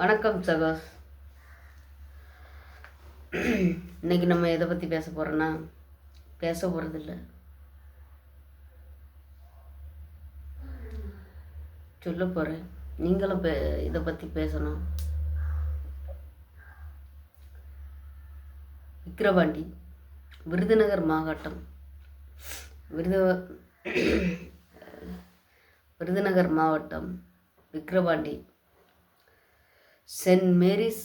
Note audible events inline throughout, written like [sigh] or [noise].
வணக்கம் சகாஸ். இன்னைக்கு நம்ம எதை பற்றி பேச போகிறோன்னா பேச போகிறதில்ல சொல்ல போகிறேன் நீங்களும் பே இதை பற்றி பேசணும். விக்கிரவாண்டி விருதுநகர் மாவட்டம் விருது விருதுநகர் மாவட்டம் விக்கிரவாண்டி. சென்ட் மேரிஸ்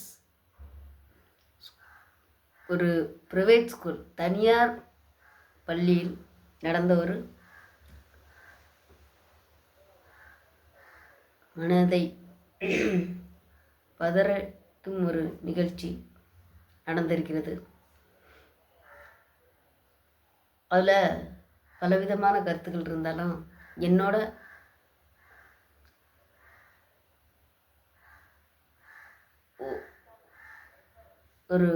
ஒரு ப்ரைவேட் ஸ்கூல் தனியார் பள்ளியில் நடந்த ஒரு மனதை பதறட்டும் ஒரு நிகழ்ச்சி நடந்திருக்கிறது. அதில் பலவிதமான கருத்துக்கள் இருந்தாலும் என்னோட ஒரு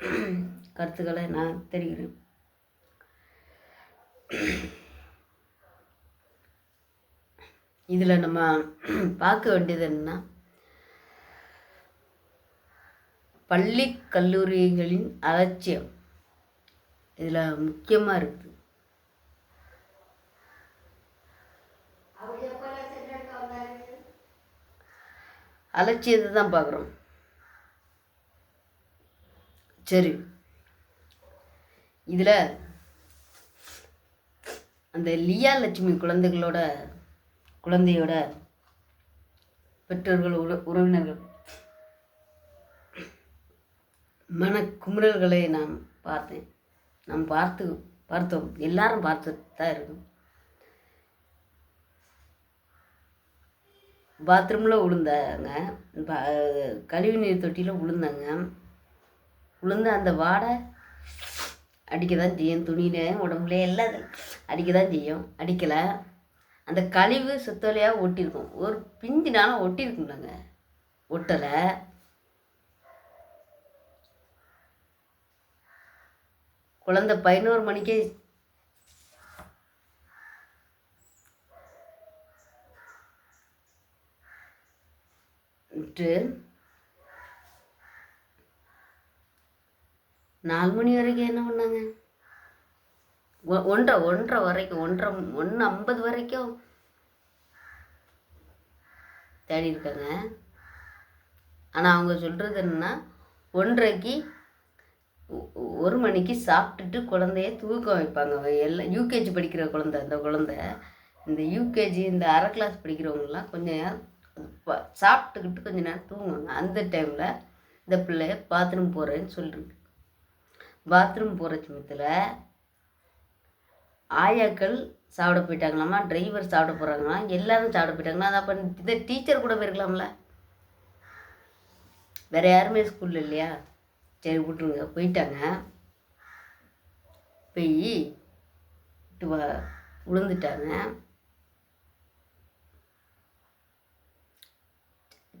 [clears throat] கருத்துக்களை நான் தெரிகிறேன். இதில் நம்ம [clears throat] பார்க்க வேண்டியது என்னன்னா பள்ளி கல்லூரிகளின் அலட்சியம் இதில் முக்கியமாக இருக்குது அலட்சியத்தை தான் பார்க்குறோம். சரி. இதில் அந்த லியா லட்சுமி குழந்தைகளோட குழந்தையோட பெற்றோர்கள் உற உறவினர்கள் மன குமுறல்களை நான் பார்த்தேன். நாம் பார்த்து பார்த்தோம். எல்லாரும் பார்த்து தான் இருக்கும் பாத்ரூமில் விழுந்தாங்க கழிவு நீர் தொட்டியில் விழுந்தாங்க விழுந்து அந்த வாடை அடிக்க தான் செய்யும் துணியில் உடம்புல எல்லாம் அடிக்க தான் செய்யும். அடிக்கலை. அந்த கழிவு சுத்தலையாக ஒட்டியிருக்கும். ஒரு பிஞ்சினாலும் ஒட்டியிருக்கும்லங்க ஒட்டலை. குழந்த பதினோரு மணிக்கே விட்டு நாலு மணி வரைக்கும் என்ன பண்ணாங்க? ஒ- ஒன்றரை ஒன்றரை வரைக்கும் ஒன்றரை ஒன்று ஐம்பது வரைக்கும் தேடி இருக்காங்க. ஆனால் அவங்க சொல்கிறது என்னன்னா ஒன்றரைக்கு ஒரு மணிக்கு சாப்பிட்டுட்டு குழந்தைய தூக்கம் வைப்பாங்க. எல்லாம் யூகேஜி படிக்கிற குழந்தை அந்த குழந்தை இந்த யூகேஜி இந்த அரை கிளாஸ் படிக்கிறவங்கலாம் கொஞ்சம் நேரம் சாப்பிட்டுக்கிட்டு கொஞ்ச நேரம் தூங்குவாங்க. அந்த டைமில் இந்த பிள்ளைய பாத்ரூம் போகிறேன்னு சொல்லிருக்கு. பாத்ரூம் போகிற சமயத்தில் ஆயாக்கள் சாப்பிட போயிட்டாங்களாமா? டிரைவர் சாப்பிட போகிறாங்களாம் எல்லாரும் சாப்பிட போயிட்டாங்களா? அது அப்போ இந்த டீச்சர் கூட போயிருக்கலாம்ல. வேறு யாருமே ஸ்கூலில் இல்லையா? சரி விட்ருங்க போயிட்டாங்க. போய் விழுந்துட்டாங்க.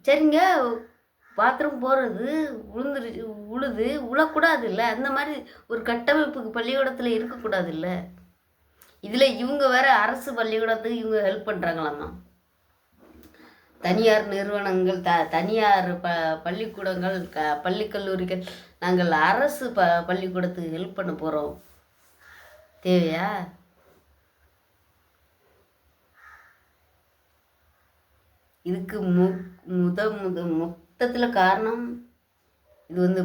சரிங்க. பாத்ரூம் போகிறது விழுந்துருச்சு உழுது உழக்கூடாது இல்லை அந்த மாதிரி ஒரு கட்டமைப்புக்கு பள்ளிக்கூடத்தில் இருக்கக்கூடாது இல்லை இதில் இவங்க வேற அரசு பள்ளிக்கூடத்துக்கு இவங்க ஹெல்ப் பண்ணுறாங்களாம் தனியார் நிறுவனங்கள் த தனியார் ப பள்ளிக்கூடங்கள் க பள்ளி கல்லூரிகள் நாங்கள் அரசு ப பள்ளிக்கூடத்துக்கு ஹெல்ப் பண்ண போகிறோம் தேவையா? இதுக்கு மு முத முத மொத்தத்தில் காரணம் இது வந்து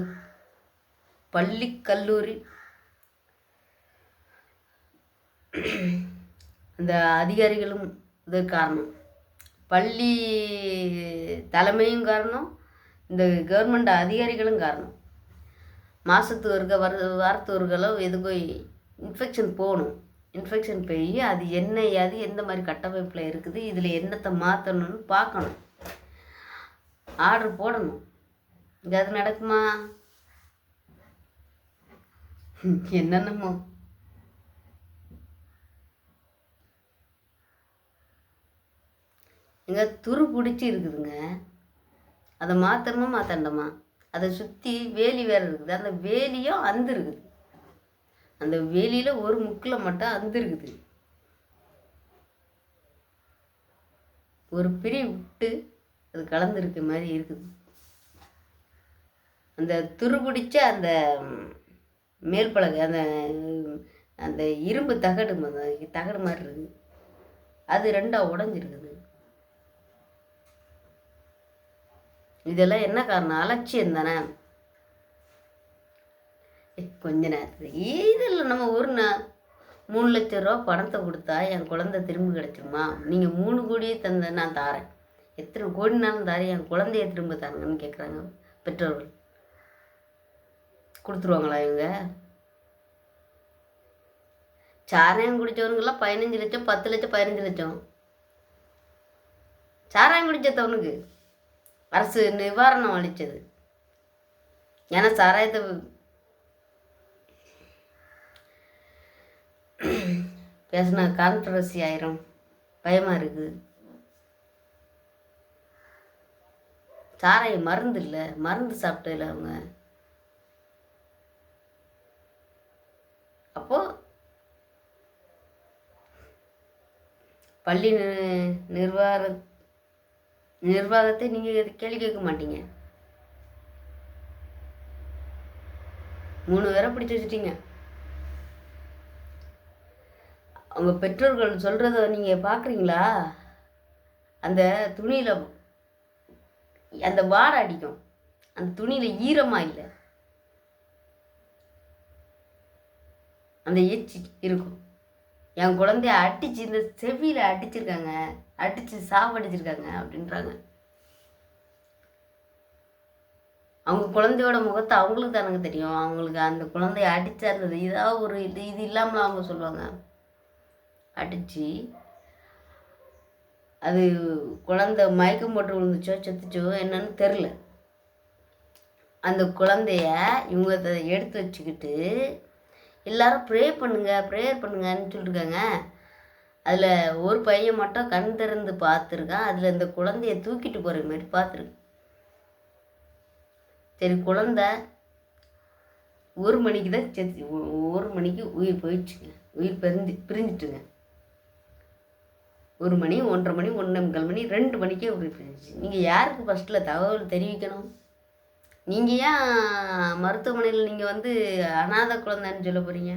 பள்ளி கல்லூரி. அந்த அதிகாரிகளும் இது காரணம். பள்ளி தலைமையும் காரணம் இந்த கவர்மெண்ட் அதிகாரிகளும் காரணம். மாதத்து ஒருக்க வர வாரத்து ஒருக்கலோ எதுக்கோ இன்ஃபெக்ஷன் போகணும். இன்ஃபெக்ஷன் போய் அது என்ன அது எந்த மாதிரி கட்டமைப்பில் இருக்குது இதில் என்னத்தை மாற்றணும்னு பார்க்கணும். ஆர்டர் போடணும். இங்கே அது நடக்குமா? என்னென்னமோ. இங்கே துரு பிடிச்சி இருக்குதுங்க. அதை மாற்றணுமா மாத்தண்டமா? அதை சுற்றி வேலி வேறு இருக்குது. அந்த வேலியும் அந்து இருக்குது அந்த வேலியில் ஒரு முக்கில் மட்டும் அந்து இருக்குது ஒரு பிரி விட்டு அது கலந்துருக்க மாதிரி இருக்குது. அந்த துருபிடிச்ச அந்த மேற்பலகை அந்த அந்த இரும்பு தகடு தகடு மாதிரி இருக்குது. அது ரெண்டாக உடஞ்சிருக்குது. இதெல்லாம் என்ன காரணம்? அலட்சியம் தானே. கொஞ்ச நேரத்துக்கு இதில் நம்ம ஒரு நாள் மூணு லட்ச ரூபா பணத்தை கொடுத்தா என் குழந்தை திரும்ப கிடச்சிருமா? நீங்கள் மூணு கோடியே தந்த நான் தாரேன். எத்தனை கோடினாலும் தாரேன் என் குழந்தைய திரும்ப தாங்கன்னு கேட்குறாங்க பெற்றோர்கள். கொடுத்துருவாங்களா இவங்க? சாராயம் குடித்தவனுக்கெல்லாம் பதினஞ்சு லட்சம் பத்து லட்சம் பதினஞ்சு லட்சம். சாராயம் குடித்தவனுக்கு அரசு நிவாரணம் அளித்தது ஏன்னா சாராயத்தை பேசினா கான்ட்ரவர்சி ஆயிரும். பயமாக இருக்குது சாராயம் மருந்து இல்லை மருந்து சாப்பிட்டதில்ல அவங்க. அப்போது பள்ளி நிர்வாக நிர்வாகத்தை நீங்கள் கேள்வி கேட்க மாட்டீங்க? மூணு பேரை பிடிச்சி வச்சுட்டீங்க. அவங்க பெற்றோர்கள் சொல்கிறத நீங்கள் பார்க்குறீங்களா அந்த துணியில் அந்த வாடை அடிக்கும் அந்த துணியில் ஈரமாக இல்லை. அந்த எச்சி இருக்கும். என் குழந்தைய அடிச்சு இந்த செவியில் அடிச்சிருக்காங்க. அடிச்சு சாவடிச்சிருக்காங்க அப்படின்றாங்க. அவங்க குழந்தையோட முகத்தை அவங்களுக்கு தானுங்க தெரியும். அவங்களுக்கு அந்த குழந்தைய அடித்தா இருந்தது. இதாக ஒரு இது இது இல்லாமல் அவங்க சொல்லுவாங்க. அடித்து அது குழந்தை மயக்கம் போட்டு விழுந்துச்சோ செத்துச்சோ என்னன்னு தெரில அந்த குழந்தைய இவங்க அதை எடுத்து வச்சுக்கிட்டு எல்லாரும் ப்ரே பண்ணுங்க ப்ரேயர் பண்ணுங்கன்னு சொல்லியிருக்காங்க அதில் ஒரு பையன் மட்டும் கண் திறந்து பார்த்துருக்கான். அதில் இந்த குழந்தைய தூக்கிட்டு போகிற மாதிரி பார்த்துருக்கு சரி குழந்த ஒரு மணிக்கு தான் செத்து ஒரு மணிக்கு உயிர் போயிடுச்சுங்க. உயிர் பிரிஞ்சு பிரிஞ்சிட்டுங்க. ஒரு மணி ஒன்றரை மணி ஒன்றே முக்கால் மணி ரெண்டு மணிக்கே உயிர் பிரிஞ்சிச்சு நீங்கள் யாருக்கு ஃபஸ்ட்டில் தகவல் தெரிவிக்கணும்? நீங்கள் ஏன் மருத்துவமனையில் நீங்கள் வந்து அனாதை குழந்தைன்னு சொல்ல போகிறீங்க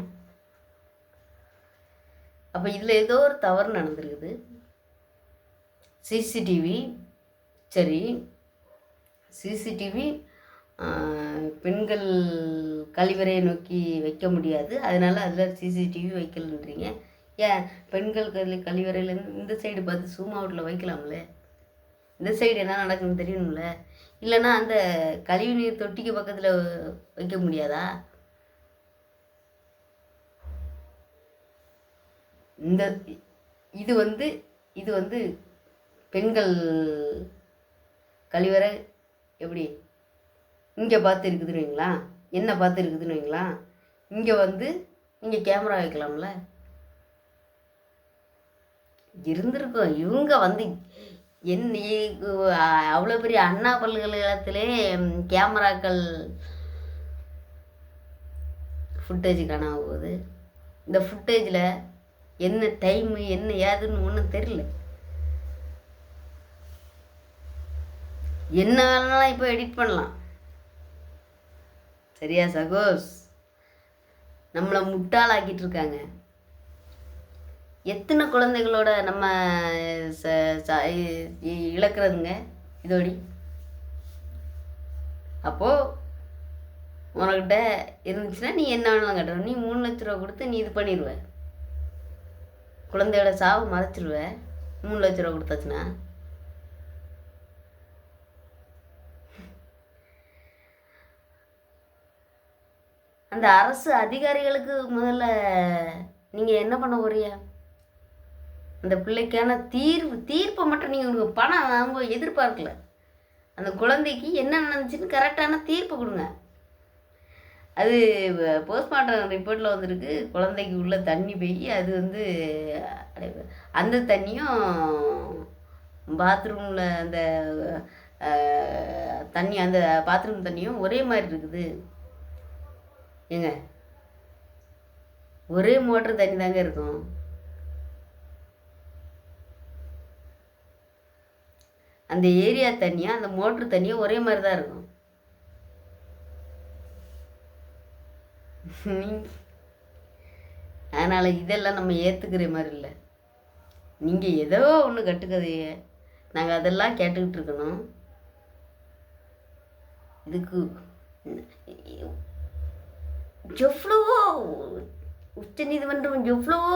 அப்போ இதில் ஏதோ ஒரு தவறு நடந்திருக்குது. சிசிடிவி சரி சிசிடிவி பெண்கள் கழிவறையை நோக்கி வைக்க முடியாது. அதனால் அதில் சிசிடிவி வைக்கலன்றீங்க. ஏன்? பெண்கள் கல்வி கழிவறையிலேருந்து இந்த சைடு பார்த்து சூமா வீட்டில் வைக்கலாம்ல? இந்த சைடு என்ன நடக்குதுன்னு தெரியணும்ல? இல்லைன்னா அந்த கழிவு நீர் தொட்டிக்கு பக்கத்தில் வைக்க முடியாதா? இந்த இது வந்து இது வந்து பெண்கள் கழிவறை எப்படி? இங்கே பார்த்து இருக்குதுன்னு வைங்களா? என்ன பார்த்து இருக்குதுன்னு வைங்களா? இங்கே வந்து இங்கே கேமரா வைக்கலாம்ல? இருந்திருக்கும். இவங்க வந்து என் அவ்வளோ பெரிய அண்ணா பல்கலைக்கழகத்திலே கேமராக்கள் ஃபுட்டேஜ் காணாம போகுது. இந்த ஃபுட்டேஜில் என்ன டைமு என்ன ஏதுன்னு ஒன்றும் தெரியல. என்ன வேணாலும் இப்போ எடிட் பண்ணலாம். சரியா சகோஸ்? நம்மளை முட்டாளாக்கிட்டு இருக்காங்க. எத்தனை குழந்தைகளோட நம்ம ச- இ- இழக்கிறதுங்க? இதோடி. அப்போது உனக்கிட்ட இருந்துச்சுன்னா நீ என்ன வேணாலும் கட்டுற. நீ மூணு லட்ச ரூபா கொடுத்து நீ இது பண்ணிடுவ குழந்தையோட சாவு மறைச்சிருவ. மூணு லட்ச ரூபா கொடுத்தாச்சுன்னா. அந்த அரசு அதிகாரிகளுக்கு முதல்ல நீங்கள் என்ன பண்ண போறியா அந்த பிள்ளைக்கான தீர்வு தீர்ப்பை மட்டும் நீங்கள் உங்களுக்கு பணம் அவங்க எதிர்பார்க்கல. அந்த குழந்தைக்கு என்ன நடந்துச்சுன்னு கரெக்டான தீர்ப்பு கொடுங்க. அது போஸ்ட்மார்ட்டம் ரிப்போர்ட்டில் வந்திருக்கு. குழந்தைக்கு உள்ள தண்ணி போய் அது வந்து அந்த தண்ணியும் பாத்ரூமில் அந்த தண்ணி அந்த பாத்ரூம் தண்ணியும் ஒரே மாதிரி இருக்குது. ஏங்க? ஒரே மோட்ரு தண்ணி தாங்க இருக்கும். அந்த ஏரியா தண்ணியும் அந்த மோட்ரு தண்ணியும் ஒரே மாதிரி தான் இருக்கும் அதனால் இதெல்லாம் நம்ம ஏற்றுக்கிற மாதிரி இல்லை. நீங்கள் ஏதோ ஒன்று கட்டுக்கதைய நாங்கள் அதெல்லாம் கேட்டுக்கிட்டு இருக்கணும். இதுக்கு எவ்வளவோ உச்ச நீதிமன்றம் எவ்வளவோ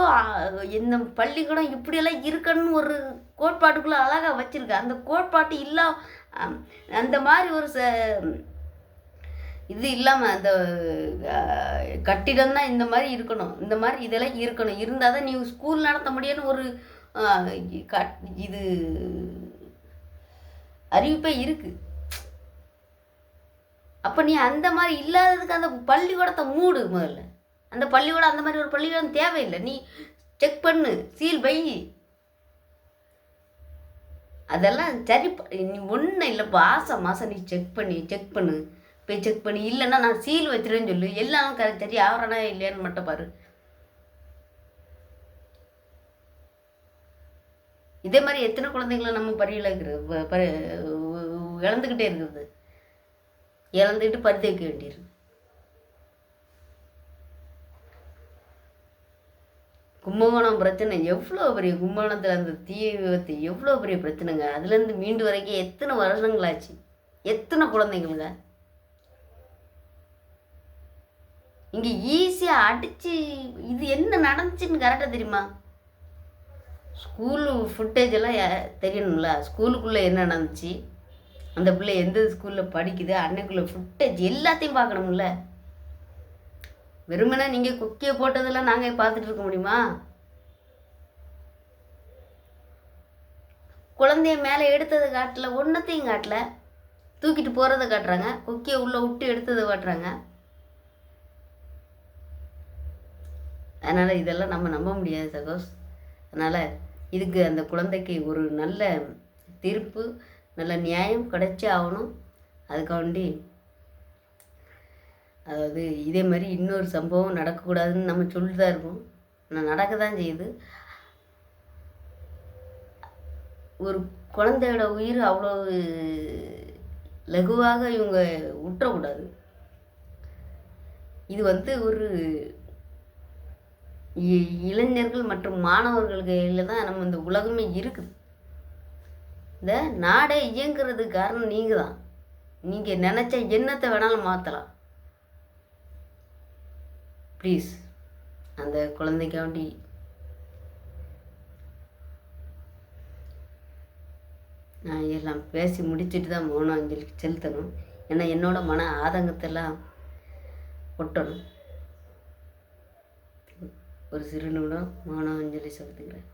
இந்த பள்ளிக்கூடம் இப்படியெல்லாம் இருக்கணும்னு ஒரு கோட்பாட்டுக்குள்ளே அழகாக வச்சிருக்கு. அந்த கோட்பாட்டு இல்லா அந்த மாதிரி ஒரு ச இது இல்லாமல் அந்த கட்டிடம் தான் இந்த மாதிரி இருக்கணும். இந்த மாதிரி இதெல்லாம் இருக்கணும். இருந்தால் தான் நீ ஸ்கூல் நடத்த முடியும்னு ஒரு கட் இது அறிவிப்பே இருக்குது அப்போ நீ அந்த மாதிரி இல்லாததுக்கு அந்த பள்ளிக்கூடத்தை மூடு முதல்ல. அந்த பள்ளிக்கூடம் அந்த மாதிரி ஒரு பள்ளிக்கூடம் தேவையில்லை. நீ செக் பண்ணு. சீல் வை. அதெல்லாம் சரி ப- நீ ஒன்றும் இல்லை மாதம் மாதம் நீ செக் பண்ணி செக் பண்ணு. போய் செக் பண்ணி. இல்லைன்னா நான் சீல் வச்சிருவேன்னு சொல்லு. எல்லாம் க சரி ஆவறனா இல்லையான்னு மட்டும் பாரு. இதே மாதிரி எத்தனை குழந்தைங்களை நம்ம பரியிழக்கிறது இழந்துக்கிட்டே இருக்குது இழந்துக்கிட்டு பருத்தி வைக்க வேண்டியிருக்கு. கும்பகோணம் பிரச்சனை. எவ்வளோ பெரிய கும்பகோணத்தில் அந்த தீ விபத்து எவ்வளோ பெரிய பிரச்சனைங்க. அதுலேருந்து மீண்டு வரைக்கும் எத்தனை வருஷங்களாச்சு எத்தனை குழந்தைங்களுங்க இங்கே ஈஸியாக அடித்து இது என்ன நடந்துச்சுன்னு கரெக்டாக தெரியுமா? ஸ்கூலு ஃபுட்டேஜ் எல்லாம் தெரியணும்ல. ஸ்கூலுக்குள்ளே என்ன நடந்துச்சு? அந்த பிள்ளை எந்த ஸ்கூலில் படிக்குது? அன்னைக்குள்ளே ஃபுட்டேஜ் எல்லாத்தையும் பார்க்கணும்ல. வெறுமனே நீங்கள் குக்கியை போட்டதெல்லாம் நாங்கள் பார்த்துட்டு இருக்க முடியுமா? குழந்தைய மேலே எடுத்ததை காட்டல ஒன்றத்தையும் காட்டல. தூக்கிட்டு போகிறத காட்டுறாங்க. குக்கியை உள்ளே விட்டு எடுத்ததை காட்டுறாங்க. அதனால் இதெல்லாம் நம்ம நம்ப முடியாது சகோஸ். அதனால் இதுக்கு அந்த குழந்தைக்கு ஒரு நல்ல தீர்ப்பு நல்ல நியாயம் கிடைச்சே ஆகணும். அதுக்காண்டி அதாவது இதே மாதிரி இன்னொரு சம்பவம் நடக்கக்கூடாதுன்னு நம்ம சொல்லி தான் இருக்கோம். ஆனால் நடக்க தான் செய்யுது. ஒரு குழந்தையோட உயிர் அவ்வளோ லகுவாக இவங்க விட்டுறக்கூடாது இது வந்து ஒரு இ- இளைஞர்கள் மற்றும் மாணவர்கள் கையில் தான் நம்ம இந்த உலகமே இருக்குது. இந்த நாடே இயங்குறதுக்கு காரணம் நீங்கள் தான் நீங்கள் நினச்ச எண்ணத்தை வேணாலும் மாற்றலாம் ப்ளீஸ் அந்த குழந்தைக்காண்டி. நான் எல்லாம் பேசி முடிச்சுட்டு தான் மௌன அஞ்சலிக்கு செலுத்தணும். ஏன்னா என்னோடய மன ஆதங்கத்தெல்லாம் ஒட்டணும். ஒரு சிறு நிமிடம் மௌன அஞ்சலி செலுத்துகிறேன்.